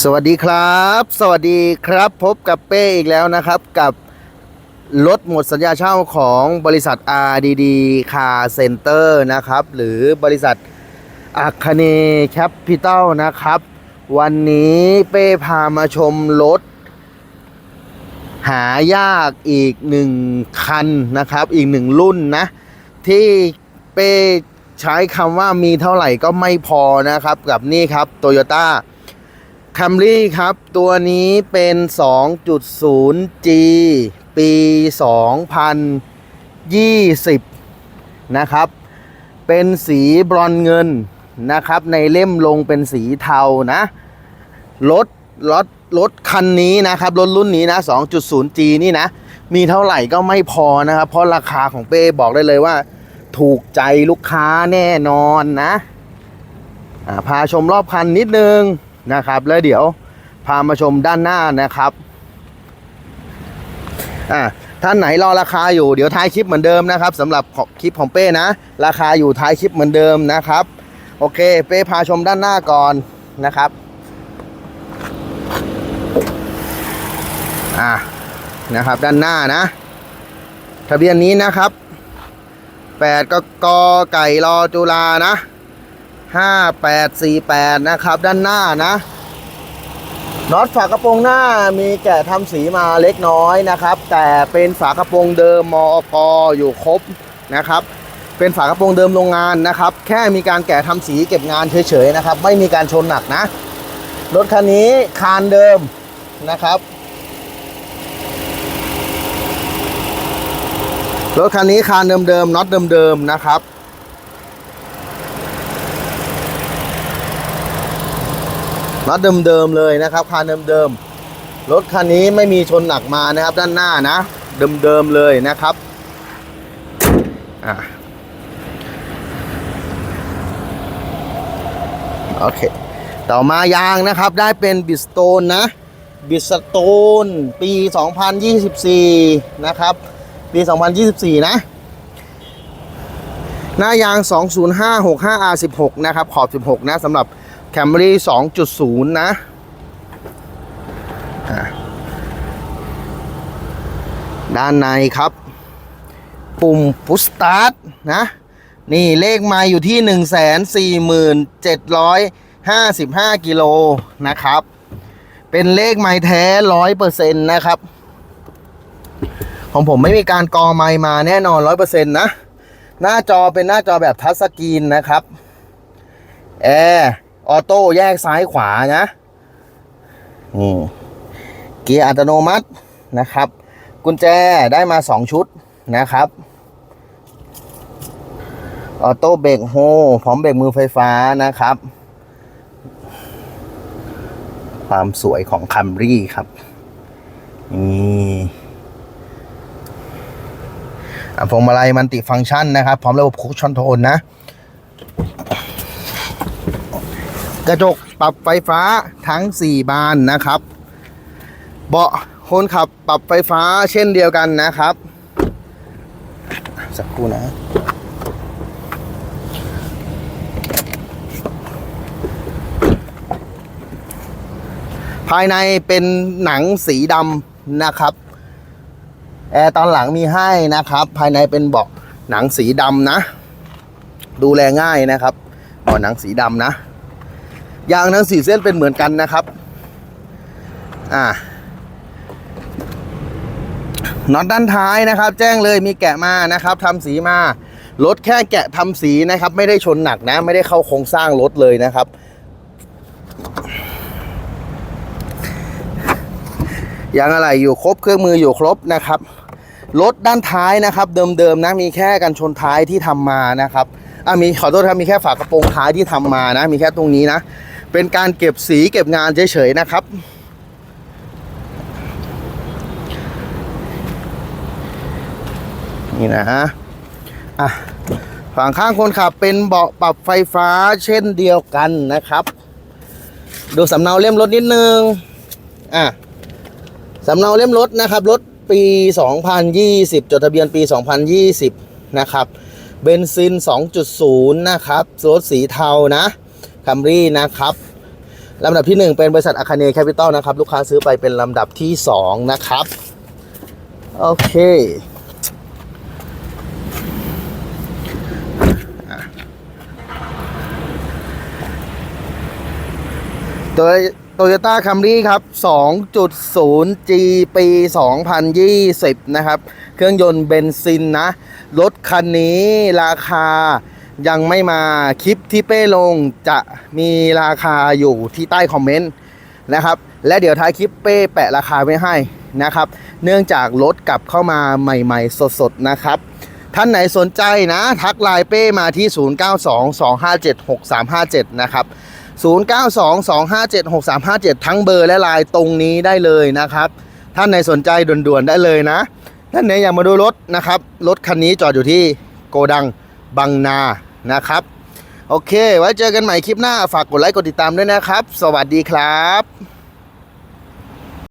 สวัสดีครับ สวัสดีครับพบกับเป้อีกแล้วนะครับ กับรถหมดสัญญาเช่าของบริษัท RDD Car Center นะครับ หรือบริษัทอัคเนแคปิตอลนะครับ วันนี้เป้พามาชมรถ หายากอีกหนึ่งคันนะครับ อีกหนึ่งรุ่นนะ ที่เป้ใช้คำว่ามีเท่าไหร่ก็ไม่พอนะครับ กับนี่ครับ Toyota คัมรี่ครับ ตัวนี้เป็น 2.0G ปี 2020 นะครับ เป็นสีบรอนเงินนะครับ ในเล่มลงเป็นสีเทานะ รถรถรถคันนี้นะครับ รถรุ่นนี้นะ 2.0G นี่นะ มีเท่าไหร่ก็ไม่พอนะครับ เพราะราคาของเป้บอกได้เลยว่า ถูกใจลูกค้าแน่นอนนะ พาชมรอบคันนิดนึง นะครับ แล้วเดี๋ยวพามาชมด้านหน้านะครับอ่าท่านไหนรอราคาอยู่เดี๋ยวท้ายคลิปเหมือนเดิมนะครับสำหรับคลิปของเป้นะ ราคาอยู่ท้ายคลิปเหมือนเดิมนะครับ โอเค เป้พาชมด้านหน้าก่อนนะครับอ่านะครับด้านหน้านะ ทะเบียนนี้นะครับ8กกไก่รอจุฬานะ 5848 นะครับ ด้านหน้านะน็อตฝากระโปรงหน้ามีแกะทำสีมาเล็กน้อยนะครับ แต่เป็นฝากระโปรงเดิมมอกอยู่ครบนะครับ เป็นฝากระโปรงเดิมโรงงานนะครับ แค่มีการแกะทำสีเก็บงานเฉยๆนะครับ ไม่มีการชนหนักนะรถคันนี้คานเดิมนะครับรถคันนี้คานเดิมๆน็อตเดิมๆนะครับ น็อตเดิมๆเลยนะครับคานเดิมๆรถคันนี้ไม่มีชนหนักมานะครับ ด้านหน้านะ เดิมๆเลยนะครับอะโอเค ต่อมายางนะครับได้เป็นบิสโตนนะบิสโตนปี 2024 นะครับ ปี 2024 นะ หน้ายาง 20565R16 นะครับ ขอบ 16 นะสำหรับ Camry 2.0นะอะด้านในครับ ปุ่มพุสตาร์ทนะ นี่เลขมาอยู่ที่ 14755 กิโลนะครับ เป็นเลขไม้แท้100%นต์นะครับ ของผมไม่มีการกอไม้มาแน่นอน100%นะ หน้าจอเป็นหน้าจอแบบทัชสกรีนนะครับ แอร์ ออโต้แยกซ้ายขวานะนี่เกียร์อัตโนมัตินะครับ กุญแจได้มา 2 ชุดนะครับออโต้เบรกโฮพร้อมเบรกมือไฟฟ้านะครับ ความสวยของคัมรี่ครับนี่อะพวงมาลัยมันติฟังก์ชันนะครับ พร้อมระบบคุชชั่นโทนนะ กระจกปรับไฟฟ้าทั้ง 4 บานนะครับ เบาะคนขับปรับไฟฟ้าเช่นเดียวกันนะครับ สักครู่นะ ภายในเป็นหนังสีดำนะครับแอร์ตอนหลังมีให้นะครับ ภายในเป็นเบาะหนังสีดำนะ ดูแลง่ายนะครับเบาะหนังสีดำนะ ยางทั้งสี่เส้นเป็นเหมือนกันนะครับอ่าน็อตด้านท้ายนะครับ แจ้งเลยมีแกะมานะครับทำสีมารถแค่แกะทำสีนะครับ ไม่ได้ชนหนักนะ ไม่ได้เข้าโครงสร้างรถเลยนะครับ ยางอะไรอยู่ครบเครื่องมืออยู่ครบนะครับรถด้านท้ายนะครับ เดิมๆนะมีแค่กันชนท้ายที่ทำมานะครับอะมีขอโทษครับมีแค่ฝากระโปรงท้ายที่ทำมานะ มีแค่ตรงนี้นะ เป็นการเก็บสีเก็บงานเฉยๆนะครับ นี่นะฮะอะฝั่งข้างคนขับเป็นเบาะปรับไฟฟ้าเช่นเดียวกันนะครับ ดูสำเนาเล่มรถนิดนึงอะสำเนาเล่มรถนะครับรถปี 2020 จดทะเบียนปี 2020 นะครับเบนซิน 2.0 นะครับรถสีเทานะ คัมรี่นะครับลำดับที่ 1 เป็นบริษัทอาคาเนแคปิตอลนะครับ ลูกค้าซื้อไปเป็นลำดับที่ 2 นะครับ โอเคตัวโตโยต้าคัมรี่ครับ 2.0G ปี 2020 นะครับ เครื่องยนต์เบนซินนะ รถคันนี้ราคา ยังไม่มาคลิปที่เป้ลงจะมีราคาอยู่ที่ใต้คอมเมนต์นะครับ และเดี๋ยวท้ายคลิปเป้แปะราคาไว้ให้นะครับ เนื่องจากรถกลับเข้ามาใหม่ ๆ สดๆนะครับ ท่านไหนสนใจนะ ทักไลน์เป้มาที่ 0922576357 นะครับ 0922576357 ทั้งเบอร์และไลน์ตรงนี้ได้เลยนะครับ ท่านไหนสนใจด่วนๆได้เลยนะท่านไหนอยากมาดูรถนะครับ รถคันนี้จอดอยู่ที่โกดัง บางนานะครับ โอเค ไว้เจอกันใหม่คลิปหน้าฝากกดไลค์กดติดตามด้วยนะครับ สวัสดีครับ